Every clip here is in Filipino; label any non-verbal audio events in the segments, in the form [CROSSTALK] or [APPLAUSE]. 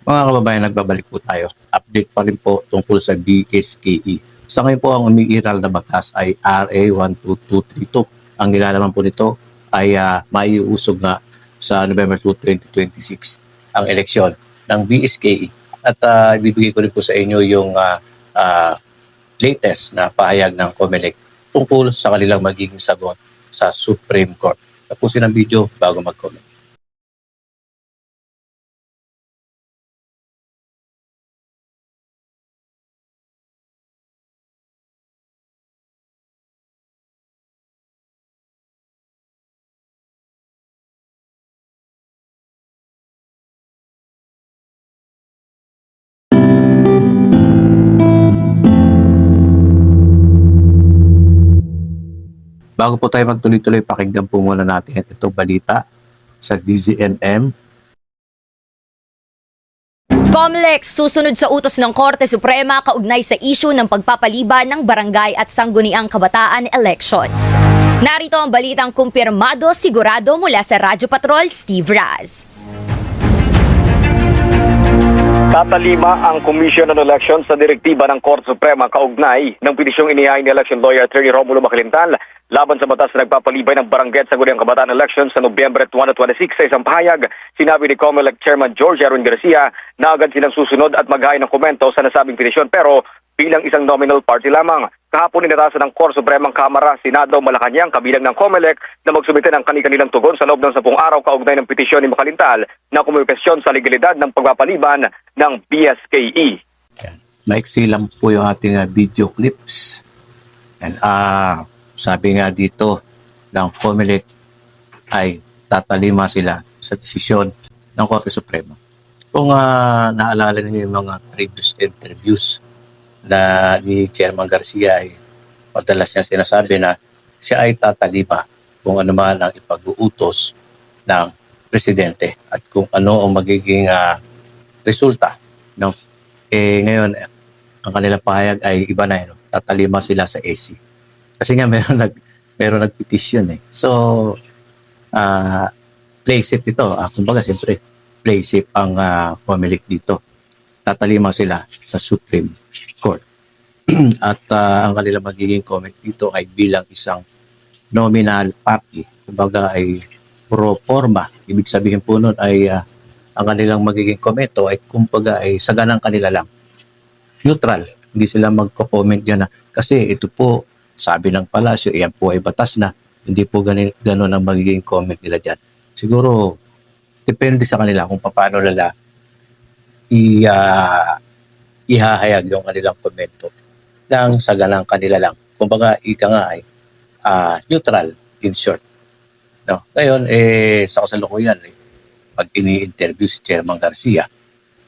Mga kababayan, nagbabalik po tayo. Update pa rin po tungkol sa BSKE. Sa ngayon po, ang umiiral na batas ay RA 12232. Ang nilalaman po nito ay uh, maiusog nga sa November 2, 2026 ang eleksyon ng BSKE. At uh, ibibigay ko rin po sa inyo yung uh, uh, latest na pahayag ng COMELEC tungkol sa kanilang magiging sagot sa Supreme Court. Tapusin ang video bago mag-comment. Bago po tayo magtuloy-tuloy, pakinggan po muna natin itong balita sa DZNM. COMELEC susunod sa utos ng Korte Suprema kaugnay sa isyu ng pagpapaliban ng barangay at sangguniang kabataan elections. Narito ang balitang kumpirmado sigurado mula sa Radyo Patrol Steve Raz. Tatalima ang Commission on Elections sa direktiba ng Korte Suprema kaugnay ng petisyong inihain ni election lawyer Attorney Romulo Macalintal laban sa batas na nagpapalibay ng barangay at Sangguniang Kabataan Elections sa Nobyembre 2026 sa isang pahayag. Sinabi ni COMELEC Chairman George Aaron Garcia na agad silang susunod at maghain ng komento sa nasabing petisyon pero bilang isang nominal party lamang. Kahapon inatasan ng Korte Supremang Kamara, Senado, Malacanang, kabilang ng COMELEC na magsumite ng kanilang tugon sa loob ng 10 araw kaugnay ng petisyon ni Macalintal na kumukesyon sa legalidad ng pagpapaliban ng BSKE. Maiksi lang po yung ating uh, video clips. And ah, sabi nga dito ng COMELEC ay tatalima sila sa desisyon ng Korte Suprema. Kung ah, naalala niyo yung mga previous interviews na ni Chairman Garcia ay madalas niya sinasabi na siya ay tatalima kung ano man ang ipag-uutos ng presidente at kung ano ang magiging ah, resulta no eh ngayon eh, ang kanilang pahayag ay iba na yun. Tatalima sila sa AC. Kasi nga meron nag meron nagpetisyon eh. So ah play safe ito. Ah, kumbaga siyempre play safe ang uh, COMELEC dito. Tatalima sila sa Supreme Court. [CLEARS THROAT] At ah, ang kanilang magiging comment dito ay bilang isang nominal party. Kumbaga ay pro forma. Ibig sabihin po nun ay ah, ang kanilang magiging komento ay kumbaga ay saganang kanila lang. Neutral. Hindi sila magko-comment yan na kasi ito po sabi ng palasyo, yan po ay batas na. Hindi po ganun, ganun ang magiging comment nila dyan. Siguro, depende sa kanila kung paano nila i, ah, ihahayag yung kanilang komento ng saganang kanila lang. Kumbaga, ika nga ay ah, neutral in short. No? Ngayon, eh, sa kasalukuyan, eh, pag ini-interview si Chairman Garcia,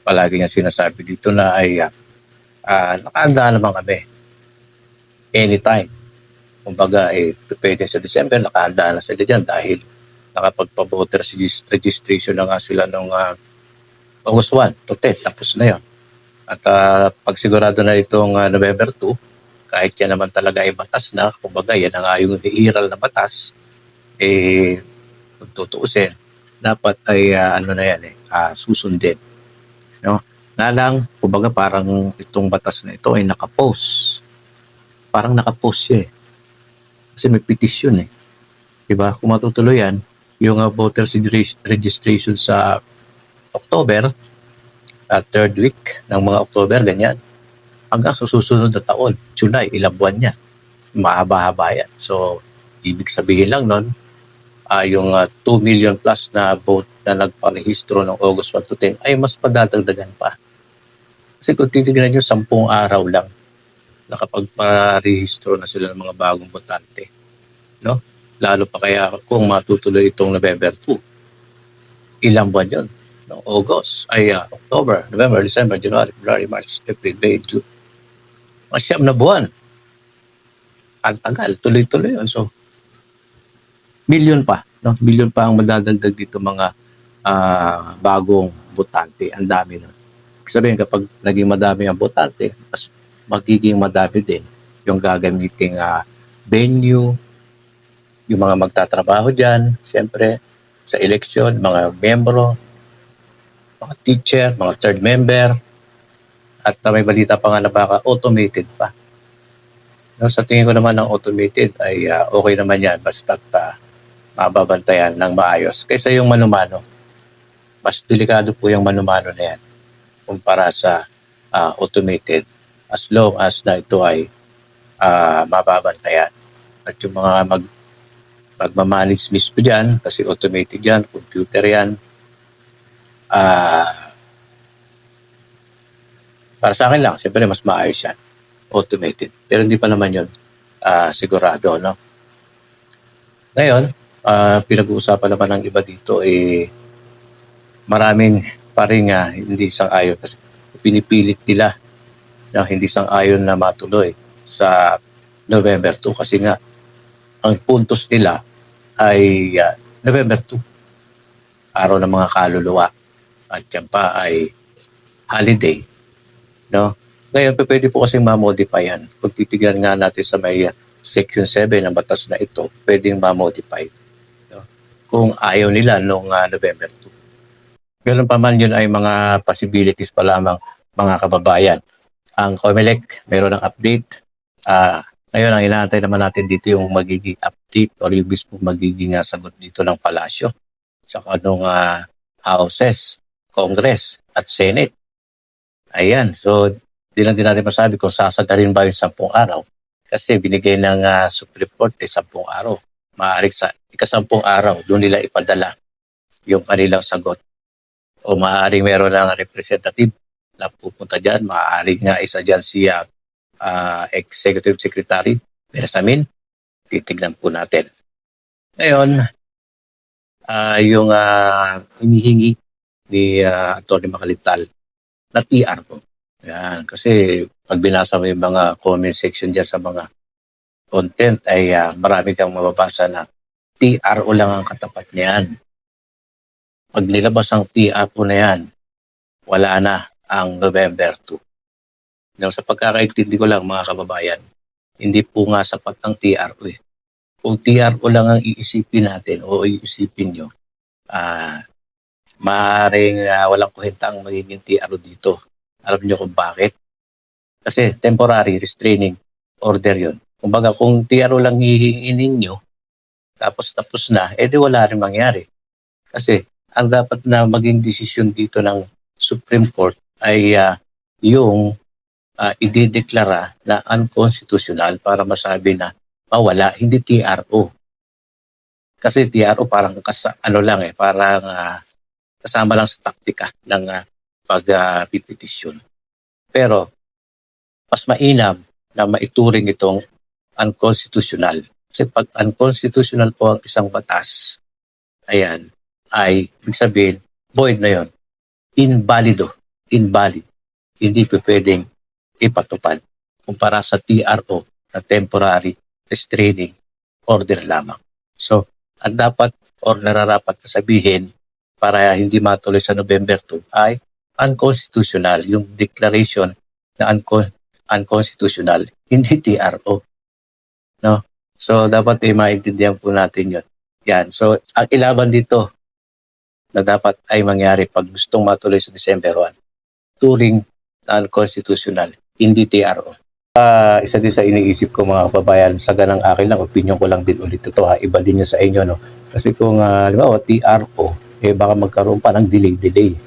palagi niya sinasabi dito na ay uh, uh, nakaanda naman kami anytime. Kumbaga, eh, pwede sa December, nakahanda na sila dyan dahil nakapagpa-voter registration na nga sila noong uh, August 1 to 10, tapos na yon. At uh, pag sigurado na itong uh, November 2, kahit yan naman talaga ay batas na, kumbaga yan na nga yung iiral na batas, eh, kung tutuusin, dapat ay uh, ano na yan eh, uh, susundin. No? Na lang, kumbaga parang itong batas na ito ay nakapost. Parang nakapost siya eh. Kasi may petition eh. Diba? Kung matutuloy yan, yung uh, voter registration sa October, uh, third week ng mga October, ganyan. Hanggang sa susunod na taon, July, ilang buwan niya. Mahaba-haba yan. So, ibig sabihin lang nun, uh, yung uh, 2 million plus na vote na nagparehistro ng August 1 to 10 ay mas padadagdagan pa. Kasi kung titignan nyo, 10 araw lang nakapagparehistro na sila ng mga bagong botante. No? Lalo pa kaya kung matutuloy itong November 2. Ilang buwan yun? No? August, ay uh, October, November, December, January, February, March, April, May, June. Mga siyam na buwan. Ang tagal, tuloy-tuloy yun. So, million pa, no? Million pa ang madadagdag dito mga uh, bagong botante. Ang dami nun. Sabihin kapag naging madami ang botante, mas magiging madami din yung gagamiting uh, venue, yung mga magtatrabaho dyan, siyempre, sa eleksyon, mga membro, mga teacher, mga third member, at uh, may balita pa nga na baka automated pa. No, sa tingin ko naman ng automated ay uh, okay naman yan basta uh, mababantayan ng maayos. Kaysa yung manumano, mas delikado po yung manumano na yan kumpara sa uh, automated as long as na ito ay uh, mababantayan. At yung mga mag magmamanage mismo dyan, kasi automated yan, computer yan, ah para sa akin lang, siyempre mas maayos yan, automated. Pero hindi pa naman yun ah, sigurado, no? Ngayon, ah, pinag-uusapan naman ng iba dito, eh, maraming pa rin nga hindi sang-ayon kasi pinipilit nila na hindi sang-ayon na matuloy sa November 2 kasi nga ang puntos nila ay ah, November 2 araw ng mga kaluluwa at yan pa ay holiday no? Ngayon pwede po kasi ma-modify yan. Kung titignan nga natin sa may ah, section 7 ng batas na ito pwedeng ma-modify no? kung ayaw nila noong ah, November 2 ganun pa man yun ay mga possibilities pa lamang mga kababayan. Ang COMELEC meron ng update. Ah ngayon, ang inaantay naman natin dito yung magiging update or yung mismo magiging uh, sagot dito ng palasyo. Sa anong uh, houses, Congress at Senate. Ayan, so di lang din natin masabi kung sasagarin ba yung sampung araw kasi binigay ng uh, Supreme Court eh, sampung araw. Maaaring sa ikasampung araw, doon nila ipadala yung kanilang sagot. O maaaring meron ng representative na pupunta dyan, maaaring nga isa dyan siya uh, Executive Secretary Benjamin. Titignan po natin. Ngayon, uh, yung uh, hinihingi ni uh, Atty. Makalital na TR po. Yan. Kasi pag binasa mo yung mga comment section dyan sa mga content ay uh, marami kang mababasa na TRO lang ang katapat niyan. Pag nilabas ang TR po na yan, wala na ang November 2. No, sa pagkakaintindi ko lang mga kababayan, hindi po nga sapat ang TRO eh. Kung TRO lang ang iisipin natin o iisipin nyo, ah, maaaring uh, walang kuhenta ang magiging TRO dito. Alam nyo kung bakit? Kasi temporary restraining order yon. Kumbaga kung TRO lang hihingin ninyo, tapos tapos na, edi wala rin mangyari. Kasi ang dapat na maging desisyon dito ng Supreme Court ay uh, yung uh, idideklara na unconstitutional para masabi na mawala, hindi TRO. Kasi TRO parang kasa, ano lang eh, parang uh, kasama lang sa taktika ng uh, pagpipetisyon. Uh, Pero mas mainam na maituring itong unconstitutional. Kasi pag unconstitutional po ang isang batas, ayan, ay ibig sabihin, void na yon Invalido. Invalid. Hindi po pwedeng ipatupad kumpara sa TRO na temporary restraining order lamang. So, ang dapat or nararapat na sabihin para hindi matuloy sa November 2 ay unconstitutional yung declaration na uncon- unconstitutional, [LAUGHS] hindi TRO. No? So, dapat ay maintindihan po natin yun. Yan. So, ang ilaban dito na dapat ay mangyari pag gustong matuloy sa December 1, turing na unconstitutional, hindi TRO. Uh, isa din sa iniisip ko mga kababayan, sa ganang akin lang, opinion ko lang din ulit ito ha, iba din yun sa inyo. No? Kasi kung, uh, halimbawa, TRO, eh baka magkaroon pa ng delay-delay.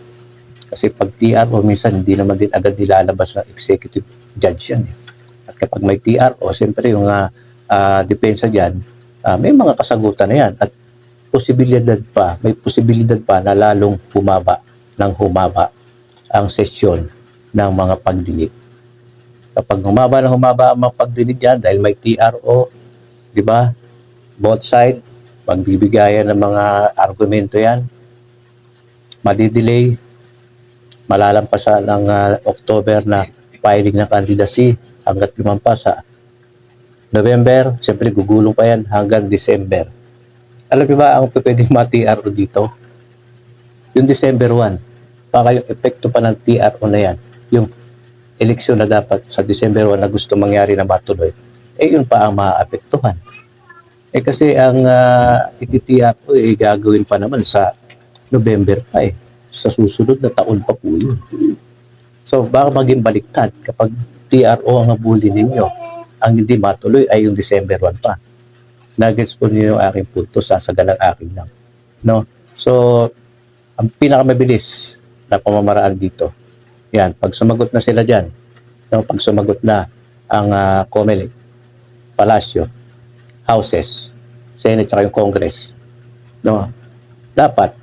Kasi pag TRO, minsan hindi naman din agad nilalabas ng executive judge yan. Eh. At kapag may TRO, siyempre yung uh, uh, depensa dyan, uh, may mga kasagutan na yan. At posibilidad pa, may posibilidad pa na lalong humaba ng humaba ang sesyon ng mga pagdinig. Kapag humaba na humaba ang mga pagdinig dyan, dahil may TRO, di ba? Both side, magbibigayan ng mga argumento yan. Madidelay, malalampasan ng uh, October na filing ng candidacy hanggat lumampas November, siyempre gugulong pa yan hanggang December. Alam niyo ba ang pwedeng ma-TRO dito? Yung December 1, baka yung epekto pa ng TRO na yan, yung eleksyon na dapat sa December 1 na gusto mangyari na matuloy, eh yun pa ang maapektuhan. Eh kasi ang uh, iti-TRO eh gagawin pa naman sa November pa eh. sa susunod na taon pa po yun. So, baka maging baliktad kapag TRO ang habulin ninyo. Ang hindi matuloy ay yung December 1 pa. Nagets po niyo yung aking punto, sasagalang akin lang. No? So, ang pinakamabilis na pamamaraan dito, yan, pag sumagot na sila dyan, no, pag sumagot na ang uh, COMELEC, Palasyo, Houses, Senate, at yung Congress, no, dapat,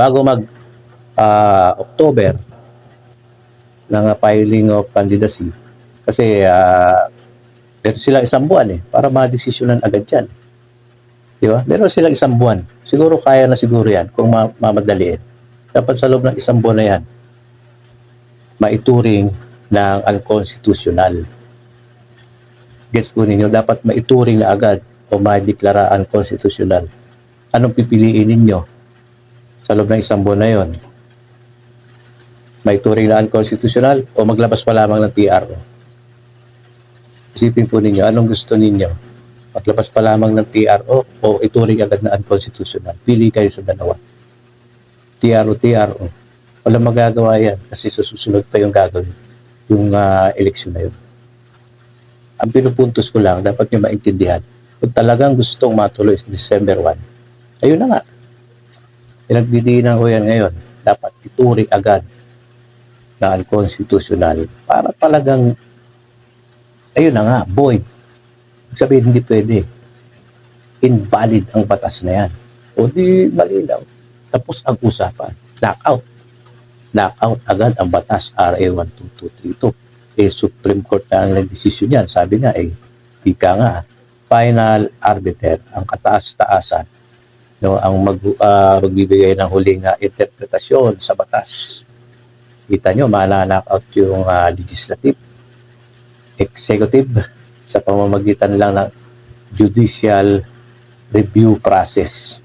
bago mag ah, October, ng uh, filing of candidacy, kasi uh, meron silang isang buwan eh, para ma-desisyonan agad yan. Di ba? Meron silang isang buwan. Siguro kaya na siguro yan kung ma- mamadaliin. Dapat sa loob ng isang buwan na yan, maituring ng unconstitutional. Gets po ninyo, dapat maituring na agad o madeklara unconstitutional. Anong pipiliin ninyo sa loob ng isang buwan na yon? Maituring na unconstitutional o maglabas pa lamang ng TRO? Isipin po ninyo, anong gusto ninyo? Maglabas pa lamang ng TRO o ituring agad na unconstitutional? Pili kayo sa dalawa. TRO, TRO. Walang magagawa yan kasi sa susunod pa yung gagawin, yung uh, eleksyon na yun. Ang pinupuntos ko lang, dapat nyo maintindihan, kung talagang gustong matuloy sa December 1, ayun na nga. Pinagdidinan ko yan ngayon. Dapat ituring agad na unconstitutional para talagang ayun na nga, void. Sabihin, hindi pwede. Invalid ang batas na yan. O di malinaw. Tapos ang usapan, knockout. Knockout agad ang batas RA 12232. Eh, Supreme Court na ang nagdesisyon yan. Sabi nga, eh, ika nga, final arbiter, ang kataas-taasan, no, ang mag, ah, magbibigay ng huling ah, interpretasyon sa batas. Kita nyo, mananakaut yung ah, legislative, executive, sa pamamagitan lang ng judicial review process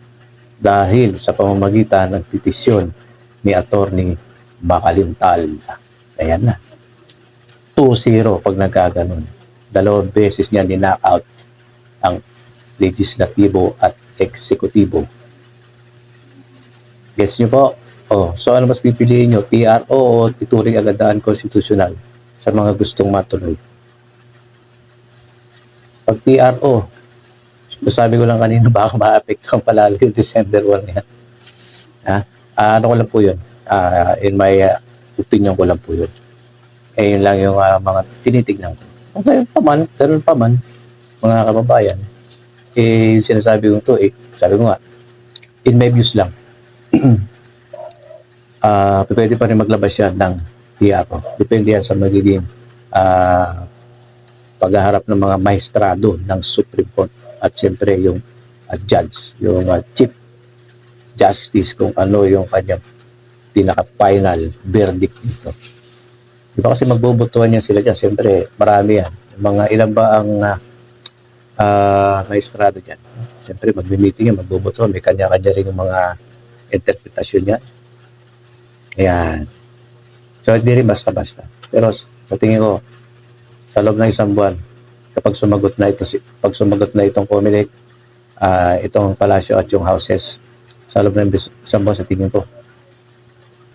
dahil sa pamamagitan ng petisyon ni Attorney Bakalintal. Ayan na. 2-0 pag nagkaganon. Dalawang beses niya ni-knockout ang legislatibo at eksekutibo. Gets niyo po? Oh, so ano mas pipiliin niyo? TRO o ituring agad na constitutional sa mga gustong matuloy? Pag TRO, sabi ko lang kanina [LAUGHS] baka ma-apektuhan palalo yung December 1 yan. Ha? Ah, ano ko lang po yun? Ah, in my ah, opinion ko lang po yun. Eh, yun lang yung ah, mga tinitignan ko. Okay, pa man, ganun pa man, mga kababayan. Eh, sinasabi ko to, eh, sabi ko nga, in my views lang, [CLEARS THROAT] ah pwede pa rin maglabas yan ng TRO. Depende yan sa magiging ah paghaharap ng mga maestrado ng Supreme Court at siyempre yung ah, judge, yung ah, chief justice kung ano yung kanyang pinaka-final verdict dito. Di ba kasi magbobotohan yan sila dyan? Siyempre, marami yan. Mga ilan ba ang uh, uh, maestrado dyan? Siyempre, magmi-meeting yan, magbobotohan. May kanya-kanya rin yung mga interpretasyon niya. Ayan. So, hindi rin basta-basta. Pero sa tingin ko, sa loob ng isang buwan, kapag sumagot na ito, pag sumagot na itong Comelec, ah itong palasyo at yung houses, sa loob ng isang buwan sa tingin ko,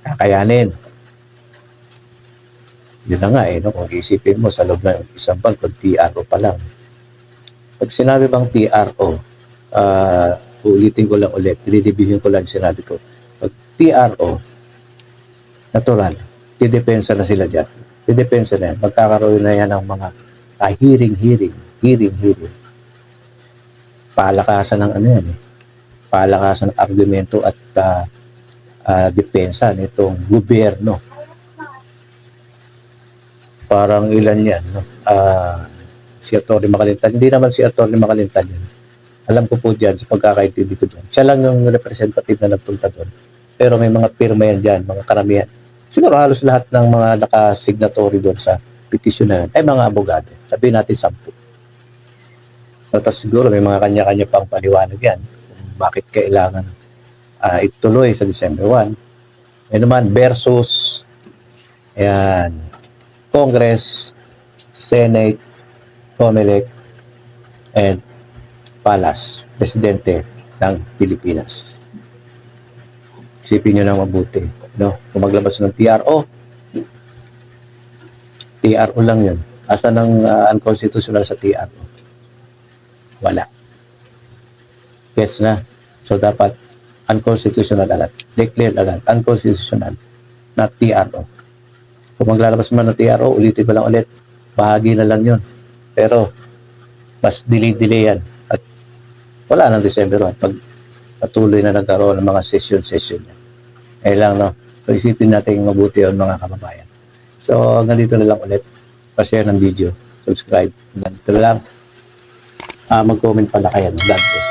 kakayanin. Yun na nga eh, no? kung isipin mo sa loob ng isang buwan, kung TRO pa lang. Pag sinabi bang TRO, ah ulitin ko lang ulit, re-reviewin ko lang sinabi ko. Pag TRO, natural, didepensa na sila dyan. Didepensa na yan. Magkakaroon na yan ng mga ah, hearing, hearing, hearing, hearing. Palakasan ng ano yan eh. Palakasan ng argumento at ah, ah, depensa nitong gobyerno. Parang ilan yan, no? Ah, si Atty. Makalintan. Hindi naman si Atty. Makalintan yun. Alam ko po dyan sa pagkakaintindi ko doon. Siya lang yung representative na nagpunta doon. Pero may mga pirma yan dyan, mga karamihan. Siguro halos lahat ng mga nakasignatory doon sa petition na yun ay mga abogado. Sabihin natin sampu. Tapos siguro may mga kanya-kanya pang paliwanag yan kung bakit kailangan ah, ituloy sa December 1. Yan naman versus ayan, Congress, Senate, COMELEC, and Palas, Presidente ng Pilipinas. Isipin nyo na mabuti. No? Kung maglabas ng TRO, TRO lang yun. Asa ng uh, unconstitutional sa TRO? Wala. Gets na? So, dapat unconstitutional agad. Declare agad. Unconstitutional. Not TRO. Kung maglalabas man ng TRO, ulitin ko lang ulit. Bahagi na lang yun. Pero, mas delay-delay yan. At wala ng December 1. Pag patuloy na nagkaroon ng mga session-session yan. Eh lang, no? So, isipin natin mabuti yun, mga kababayan. So, hanggang dito na lang ulit. Pa-share ng video. Subscribe. Hanggang dito na lang. Ah, mag-comment pala kayo. God bless.